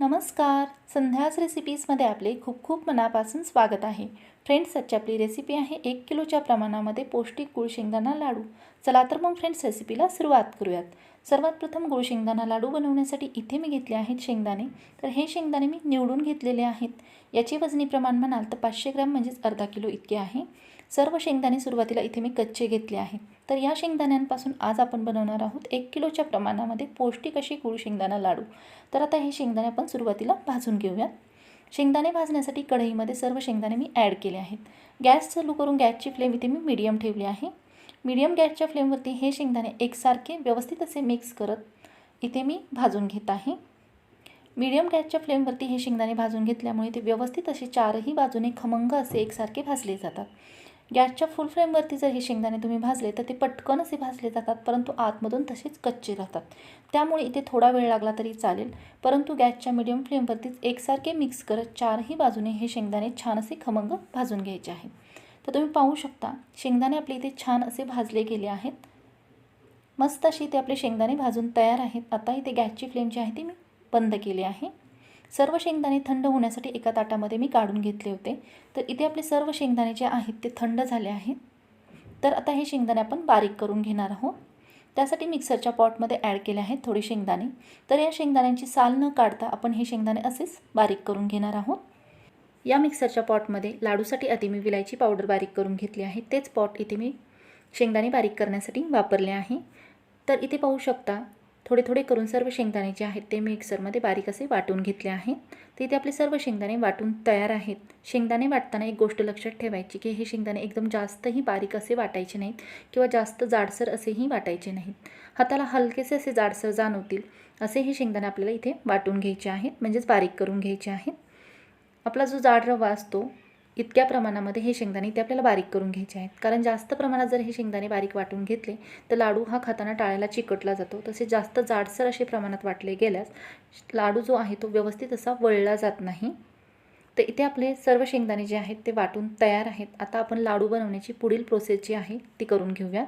नमस्कार. संध्याच रेसिपीजमध्ये आपले खूप खूप मनापासून स्वागत आहे. फ्रेंड्स आजची आपली रेसिपी आहे एक किलोच्या प्रमाणामध्ये पौष्टिक गुळ शेंगदाणा लाडू. चला तर मग फ्रेंड्स रेसिपीला सुरुवात करूयात. सर्वात प्रथम गुळशेंगदाणा लाडू बनवण्यासाठी इथे मी घेतले आहेत शेंगदाणे. तर हे शेंगदाणे मी निवडून घेतलेले आहेत. याचे वजनी प्रमाण म्हणाल तर पाचशे ग्रॅम म्हणजेच अर्धा किलो इतके आहे. सर्व शेंगदाणे सुरुवातीला इथे मी कच्चे घेतले आहे तर या शेंगदाण्यांपासून आज आपण बनवणार आहोत एक किलोच्या प्रमाणामध्ये पौष्टिक अशी गुळ शेंगदाणा लाडू. तर आता हे शेंगदाणे आपण सुरुवातीला भाजून घेऊयात. शेंगदाणे भाजण्यासाठी कढईमध्ये सर्व शेंगदाणे मी ॲड केले आहेत. गॅस चालू करून गॅसची फ्लेम इथे मी मीडियम ठेवली आहे. मीडियम गॅसच्या फ्लेमवरती हे शेंगदाणे एकसारखे व्यवस्थित असे मिक्स करत इथे मी भाजून घेत आहे. मीडियम गॅसच्या फ्लेमवरती हे शेंगदाणे भाजून घेतल्यामुळे ते व्यवस्थित असे चारही बाजूने खमंग असे एकसारखे भाजले जातात. गॅसच्या फुल फ्लेमवरती जर हे शेंगदाणे तुम्ही भाजले तर ते पटकन असे भाजले जातात परंतु आतमधून तसेच कच्चे राहतात. त्यामुळे इथे थोडा वेळ लागला तरी चालेल परंतु गॅसच्या मिडियम फ्लेमवरतीच एकसारखे मिक्स करत चारही बाजूने हे शेंगदाणे छान असे खमंग भाजून घ्यायचे आहे. तर तुम्ही पाहू शकता शेंगदाणे आपले इथे छान असे भाजले गेले आहेत. मस्त अशी ते आपले शेंगदाणे भाजून तयार आहेत. आता इथे गॅसची फ्लेम जी आहे ती मी बंद केली आहे. सर्व शेंगदाणे थंड होण्यासाठी एका ताटामध्ये मी काढून घेतले होते. तर इथे आपले सर्व शेंगदाणे जे आहेत ते थंड झाले आहेत. तर आता हे शेंगदाणे आपण बारीक करून घेणार आहोत. त्यासाठी मिक्सरच्या पॉटमध्ये ॲड केले आहेत थोडे शेंगदाणे. तर या शेंगदाण्यांची साल न काढता आपण हे शेंगदाणे असेच बारीक करून घेणार आहोत. या मिक्सरच्या पॉटमध्ये लाडूसाठी आधी मी विलायची पावडर बारीक करून घेतली आहे. तेच पॉट इथे मी शेंगदाणे बारीक करण्यासाठी वापरले आहे. तर इथे पाहू शकता थोडे थोडे करून सर्व शेंगदाणे जे आहेत ते मिक्सरमध्ये बारीक असे वाटून घेतले आहेत तर इथे आपले सर्व शेंगदाणे वाटून तयार आहेत. शेंगदाणे वाटताना एक गोष्ट लक्षात ठेवायची की हे शेंगदाणे एकदम जास्तही बारीक असे वाटायचे नाहीत किंवा जास्त जाडसर असेही वाटायचे नाहीत. हाताला हलकेसे असे जाडसर जाणवतील असे हे शेंगदाणे आपल्याला इथे वाटून घ्यायचे आहेत म्हणजेच बारीक करून घ्यायचे आहेत. आपला जो जाड रवा असतो इतक्या प्रमाणामध्ये हे शेंगदाणे ते आपल्याला बारीक करून घ्यायचे आहेत. कारण जास्त प्रमाणात जर हे शेंगदाणे बारीक वाटून घेतले तर लाडू हा खाताना टाळ्याला चिकटला जातो. तसे जास्त जाडसर असे प्रमाणात वाटले गेल्यास लाडू जो आहे तो व्यवस्थित असा वळला जात नाही. तर इथे आपले सर्व शेंगदाणे जे आहेत ते वाटून तयार आहेत. आता आपण लाडू बनवण्याची पुढील प्रोसेस जी आहे ती करून घेऊयात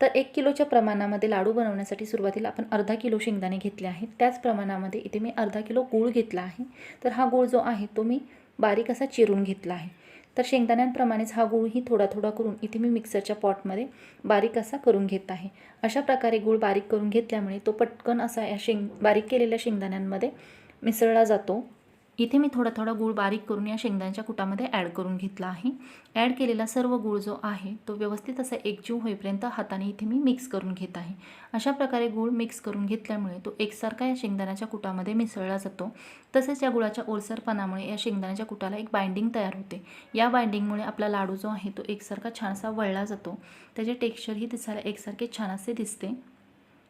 तर एक किलोच्या प्रमाणामध्ये लाडू बनवण्यासाठी सुरुवातीला आपण अर्धा किलो शेंगदाणे घेतले आहेत. त्याच प्रमाणामध्ये इथे मी अर्धा किलो गूळ घेतला आहे. तर हा गूळ जो आहे तो मी बारीक असा चिरून घेतला आहे. तर शेंगदाण्यांप्रमाणेच हा गूळही थोडा थोडा करून इथे मी मिक्सरच्या पॉटमध्ये बारीक असा करून घेत आहे. अशा प्रकारे गूळ बारीक करून घेतल्यामुळे तो पटकन असा या शेंग बारीक केलेल्या शेंगदाण्यांमध्ये मिसळला जातो. इथे मी थोडा थोडा गूळ बारीक करून या शेंगदाण्याच्या कुटामध्ये ॲड करून घेतला आहे. ॲड केलेला सर्व गूळ जो आहे तो व्यवस्थित असा एकजीव होईपर्यंत हाताने इथे मी मिक्स करून घेत आहे. अशा प्रकारे गूळ मिक्स करून घेतल्यामुळे तो एकसारखा या शेंगदाण्याच्या कुटामध्ये मिसळला जातो. तसेच या गुळाच्या ओलसरपणामुळे या शेंगदाण्याच्या कुटाला एक बाइंडिंग तयार होते. या बाइंडिंगमुळे आपला लाडू जो आहे तो एकसारखा छानसा वळला जातो. त्याचे टेक्स्चरही दिसायला एकसारखे छान असे दिसते.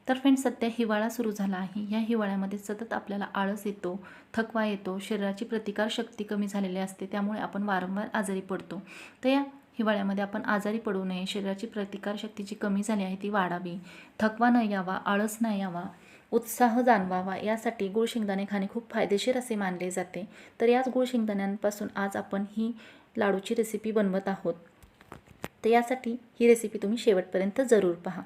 तर फ्रेंड्स सध्या हिवाळा सुरू झाला आहे. या हिवाळ्यामध्ये सतत आपल्याला आळस येतो थकवा येतो शरीराची प्रतिकारशक्ती कमी झालेली असते त्यामुळे आपण वारंवार आजारी पडतो. तर या हिवाळ्यामध्ये आपण आजारी पडू नये शरीराची प्रतिकारशक्ती जी कमी झाली आहे ती वाढावी. थकवा न यावा आळस न यावा उत्साह जाणवावा यासाठी गुळ शेंगदाणे खाणे खूप फायदेशीर असे मानले जाते. तर याच गुळ शेंगदाण्यांपासून आज आपण ही लाडूची रेसिपी बनवत आहोत. तर यासाठी ही रेसिपी तुम्ही शेवटपर्यंत जरूर पहा.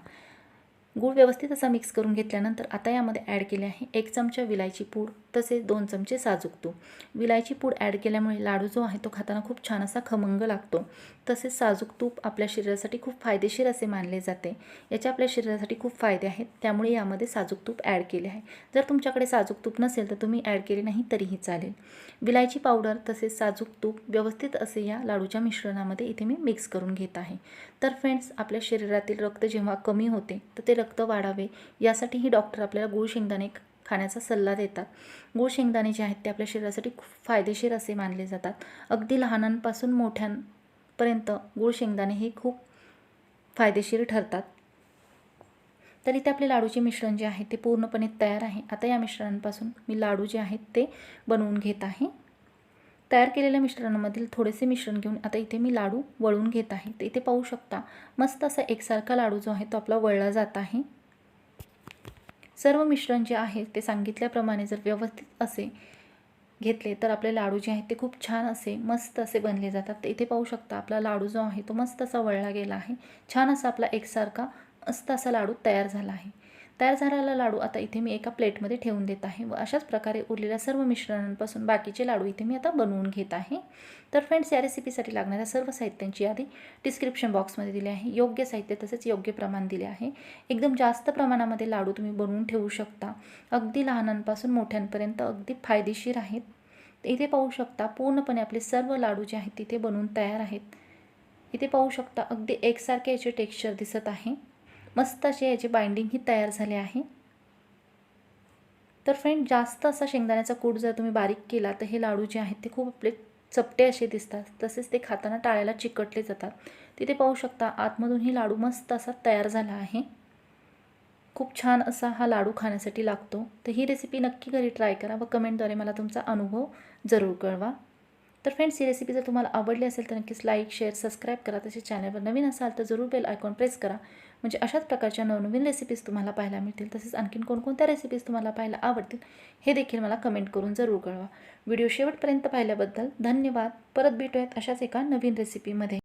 गूळ व्यवस्थित असा मिक्स करून घेतल्यानंतर आता यामध्ये ॲड केले आहे एक चमचा विलायची पूड. तसेच दोन चमचे साजूक तूप विलायची पूड ॲड केल्यामुळे लाडू जो आहे तो खाताना खूप छान असा खमंग लागतो. तसेच साजूक तूप आपल्या शरीरासाठी खूप फायदेशीर असे मानले जाते. याचे आपल्या शरीरासाठी खूप फायदे आहेत. त्यामुळे यामध्ये साजूक तूप ॲड केले आहे. जर तुमच्याकडे साजूक तूप नसेल तर तुम्ही ॲड केले नाही तरीही चालेल. विलायची पावडर तसेच साजूक तूप व्यवस्थित असे या लाडूच्या मिश्रणामध्ये इथे मी मिक्स करून घेत आहे. तर फ्रेंड्स आपल्या शरीरातील रक्त जेव्हा कमी होते तर ते रक्त वाढावे. यासाठीही डॉक्टर आपल्याला गुळ शेंगदाणे खाण्याचा सल्ला देतात. गूळ शेंगदाणे जे आहेत ते आपल्या शरीरासाठी खूप फायदेशीर असे मानले जातात. अगदी लहानांपासून मोठ्यांपर्यंत गूळ शेंगदाणे हे खूप फायदेशीर ठरतात. तर इथे आपले लाडूचे मिश्रण जे आहे ते पूर्णपणे तयार आहे. आता या मिश्रणांपासून मी लाडू जे आहेत ते बनवून घेत आहे. तयार केलेल्या मिश्रणामधील थोडेसे मिश्रण घेऊन आता इथे मी लाडू वळून घेत आहे. तर इथे पाहू शकता मस्त असा एकसारखा लाडू जो आहे तो आपला वळला जात आहे. सर्व मिश्रण जे आहे ते सांगितल्याप्रमाणे जर व्यवस्थित असे घेतले तर आपले लाडू जे आहेत ते खूप छान असे मस्त असे बनले जातात. तर इथे पाहू शकता आपला लाडू जो आहे तो मस्त असा वळला गेला आहे. छान असा आपला एकसारखा मस्त असा लाडू तयार झाला आहे. तयार झालेला लाडू आता इथे मी एका प्लेटमध्ये ठेवून देत आहे व अशाच प्रकारे उरलेल्या सर्व मिश्रणांपासून बाकीचे लाडू इथे मी आता बनवून घेत आहे. तर फ्रेंड्स या रेसिपीसाठी लागणाऱ्या सर्व साहित्यांची यादी डिस्क्रिप्शन बॉक्समध्ये दिली आहे. योग्य साहित्य तसेच योग्य प्रमाण दिले आहे. एकदम जास्त प्रमाणामध्ये लाडू तुम्ही बनवून ठेवू शकता. अगदी लहानांपासून मोठ्यांपर्यंत अगदी फायदेशीर आहेत. इथे पाहू शकता पूर्णपणे आपले सर्व लाडू जे आहेत तिथे बनवून तयार आहेत. इथे पाहू शकता अगदी एकसारखे याचे टेक्स्चर दिसत आहे. मस्त असे याचे बाइंडिंगही तयार झाले आहे. तर फ्रेंड जास्त असा शेंगदाण्याचा कूट जर तुम्ही बारीक केला तर हे लाडू जे आहेत ते खूप आपले चपटे असे दिसतात. तसेच ते खाताना टाळ्याला चिकटले जातात. तिथे पाहू शकता आतमधून ही लाडू मस्त असा तयार झाला आहे. खूप छान असा हा लाडू खाण्यासाठी लागतो. तर ही रेसिपी नक्की घरी ट्राय करा व कमेंटद्वारे मला तुमचा अनुभव जरूर कळवा. तर फ्रेंड्स ही रेसिपी जर तुम्हाला आवडली असेल तर नक्कीच लाईक शेअर सबस्क्राईब करा. तसेच चॅनलवर नवीन असाल तर जरूर बेल आयकॉन प्रेस करा. म्हणजे अशाच प्रकारच्या नवनवीन रेसिपीज तुम्हाला पाहायला मिळतील. तसेच आणखीन कोणकोणत्या रेसिपीज तुम्हाला पाहायला आवडतील हे देखील मला कमेंट करून जरूर कळवा. व्हिडिओ शेवटपर्यंत पाहिल्याबद्दल धन्यवाद. परत भेटूयात अशाच एका नवीन रेसिपीमध्ये